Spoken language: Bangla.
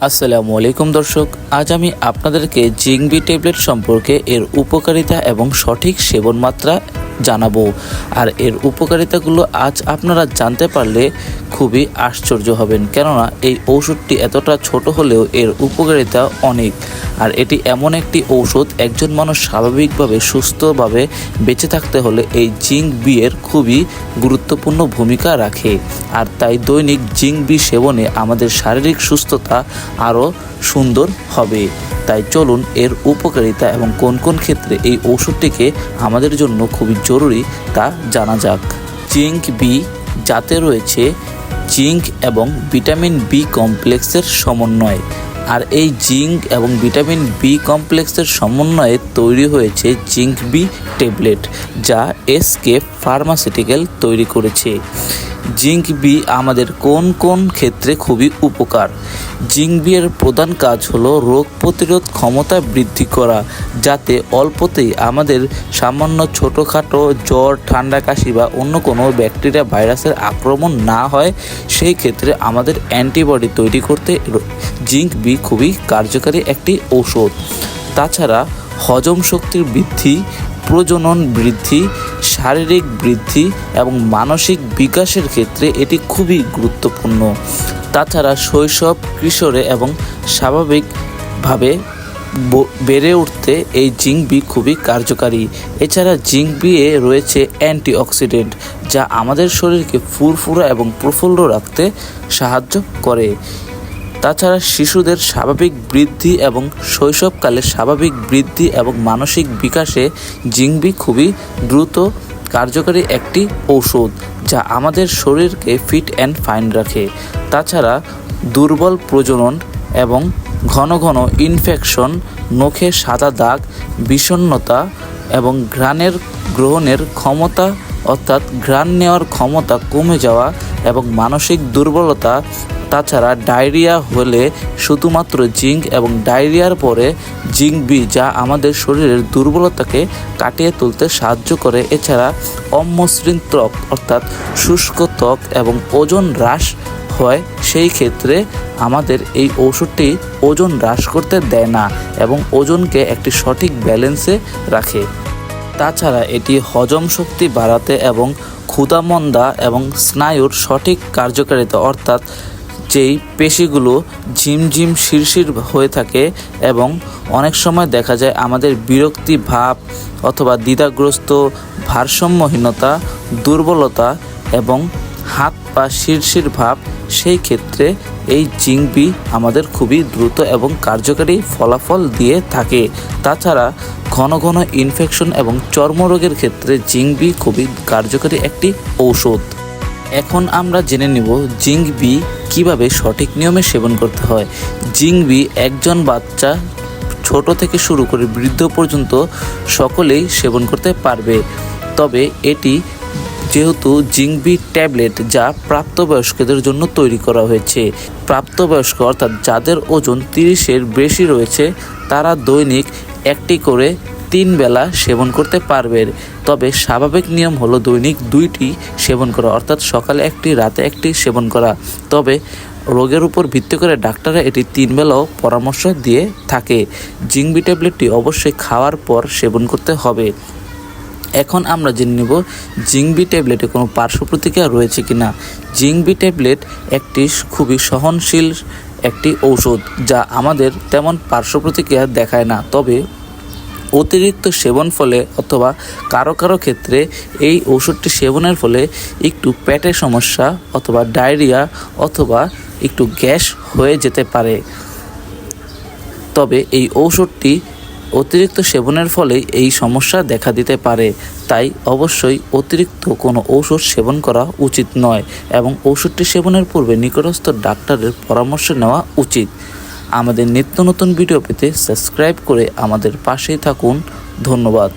আসসালামু আলাইকুম দর্শক, আজ আমি আপনাদেরকে জিংবি ট্যাবলেট সম্পর্কে এর উপকারিতা এবং সঠিক সেবন মাত্রা জানাব। আর এর উপকারিতাগুলো আজ আপনারা জানতে পারলে খুবই আশ্চর্য হবেন। কেননা এই ঔষধটি এতটা ছোট হলেও এর উপকারিতা অনেক। আর এটি এমন একটি ঔষধ, একজন মানুষ স্বাভাবিকভাবে সুস্থভাবে বেঁচে থাকতে হলে এই জিঙ্ক বিয়ের খুবই গুরুত্বপূর্ণ ভূমিকা রাখে। আর তাই দৈনিক জিঙ্ক বি সেবনে আমাদের শারীরিক সুস্থতা আরও সুন্দর হবে। তাই চলুন এর উপকারিতা এবং কোন কোন ক্ষেত্রে এই ওষুধটিকে আমাদের জন্য খুবই জরুরি তা জানা যাক। জিঙ্ক বি যাতে রয়েছে জিঙ্ক এবং ভিটামিন বি কমপ্লেক্সের সমন্বয়। আর এই জিঙ্ক এবং ভিটামিন বি কমপ্লেক্সের সমন্বয়ে তৈরি হয়েছে জিঙ্ক বি ট্যাবলেট, যা এসকে ফার্মাসিউটিক্যাল তৈরি করেছে। জিঙ্ক বি আমাদের কোন কোন ক্ষেত্রে খুবই উপকার? জিঙ্ক বি এর প্রধান কাজ হলো রোগ প্রতিরোধ ক্ষমতা বৃদ্ধি করা, যাতে অল্পতেই আমাদের সামান্য ছোটোখাটো জ্বর, ঠান্ডা কাশি বা অন্য কোনো ব্যাকটেরিয়া ভাইরাসের আক্রমণ না হয়, সেই ক্ষেত্রে আমাদের অ্যান্টিবডি তৈরি করতে জিঙ্ক বি খুবই কার্যকারী একটি ঔষধ। তাছাড়া হজম শক্তির বৃদ্ধি, প্রজনন বৃদ্ধি শারীরিক বৃদ্ধি এবং মানসিক বিকাশের ক্ষেত্রে এটি খুবই গুরুত্বপূর্ণ। তাছাড়া শৈশব, কিশোরে এবং স্বাভাবিকভাবে বেড়ে উঠতে এই জিঙ্ক বি খুবই কার্যকারী। এছাড়া জিঙ্ক বি এ রয়েছে অ্যান্টিঅক্সিডেন্ট, যা আমাদের শরীরকে ফুরফুরা এবং প্রফুল্ল রাখতে সাহায্য করে। তাছাড়া শিশুদের স্বাভাবিক বৃদ্ধি এবং শৈশবকালে স্বাভাবিক বৃদ্ধি এবং মানসিক বিকাশে জিংবি খুবই দ্রুত কার্যকারী একটি ঔষধ যা আমাদের শরীরকে ফিট অ্যান্ড ফাইন রাখে। তাছাড়া দুর্বল প্রজনন এবং ঘন ঘন ইনফেকশন, নখে সাদা দাগ, বিষণ্ণতা এবং ঘ্রাণের গ্রহণের ক্ষমতা অর্থাৎ ঘ্রাণ নেওয়ার ক্ষমতা কমে যাওয়া এবং মানসিক দুর্বলতা, তাছাড়া ডায়রিয়া হলে শুধুমাত্র জিঙ্ক এবং ডায়রিয়ার পরে জিঙ্ক বি যা আমাদের শরীরের দুর্বলতাকে কাটিয়ে তুলতে সাহায্য করে। এছাড়া অমসৃণ ত্বক অর্থাৎ শুষ্ক ত্বক এবং ওজন হ্রাস হয়, সেই ক্ষেত্রে আমাদের এই ওষুধটি ওজন হ্রাস করতে দেয় না এবং ওজনকে একটি সঠিক ব্যালেন্সে রাখে। তাছাড়া এটি হজম শক্তি বাড়াতে এবং ক্ষুধামন্দা এবং স্নায়ুর সঠিক কার্যকারিতা অর্থাৎ যেই পেশিগুলো ঝিমঝিম শিরশির হয়ে থাকে এবং অনেক সময় দেখা যায় আমাদের বিরক্তি ভাব অথবা দ্বিধাগ্রস্ত ভারসাম্যহীনতা, দুর্বলতা এবং হাত পা শিরশির ভাব, সেই ক্ষেত্রে এই জিংবি আমাদের খুবই দ্রুত এবং কার্যকারী ফলাফল দিয়ে থাকে। তাছাড়া ঘন ঘন ইনফেকশন এবং চর্মরোগের ক্ষেত্রে জিংবি খুবই কার্যকারী একটি ঔষধ। এখন আমরা জেনে নিব জিঙ্ক বি কীভাবে সঠিক নিয়মে সেবন করতে হয়। জিঙ্ক বি একজন বাচ্চা ছোট থেকে শুরু করে বৃদ্ধ পর্যন্ত সকলেই সেবন করতে পারবে। তবে এটি যেহেতু জিংবি ট্যাবলেট যা প্রাপ্তবয়স্কদের জন্য তৈরি করা হয়েছে। প্রাপ্তবয়স্ক অর্থাৎ যাদের ওজন তিরিশের বেশি রয়েছে, তারা দৈনিক একটি করে তিন বেলা সেবন করতে পারবে। তবে স্বাভাবিক নিয়ম হলো দৈনিক দুইটি সেবন করা, অর্থাৎ সকালে একটি, রাতে একটি সেবন করা। তবে রোগের উপর ভিত্তি করে ডাক্তাররা এটি তিন বেলাও পরামর্শ দিয়ে থাকে। জিংবি ট্যাবলেটটি অবশ্যই খাওয়ার পর সেবন করতে হবে। এখন আমরা জেনে নেব জিংবি ট্যাবলেটে কোনো পার্শ্ব প্রতিক্রিয়া রয়েছে কি না জিংবি ট্যাবলেট একটি খুবই সহনশীল একটি ঔষধ যা আমাদের তেমন পার্শ্ব প্রতিক্রিয়া দেখায় না। তবে অতিরিক্ত সেবন ফলে অথবা কারও কারও ক্ষেত্রে এই ওষুধটি সেবনের ফলে একটু পেটের সমস্যা অথবা ডায়রিয়া অথবা একটু গ্যাস হয়ে যেতে পারে। তবে এই ঔষধটি অতিরিক্ত সেবনের ফলে এই সমস্যা দেখা দিতে পারে। তাই অবশ্যই অতিরিক্ত কোনো ঔষধ সেবন করা উচিত নয় এবং ঔষধটি সেবনের পূর্বে নিকটস্থ ডাক্তারের পরামর্শ নেওয়া উচিত। আমাদের নিত্য নতুন ভিডিও পেতে সাবস্ক্রাইব করে আমাদের পাশেই থাকুন। ধন্যবাদ।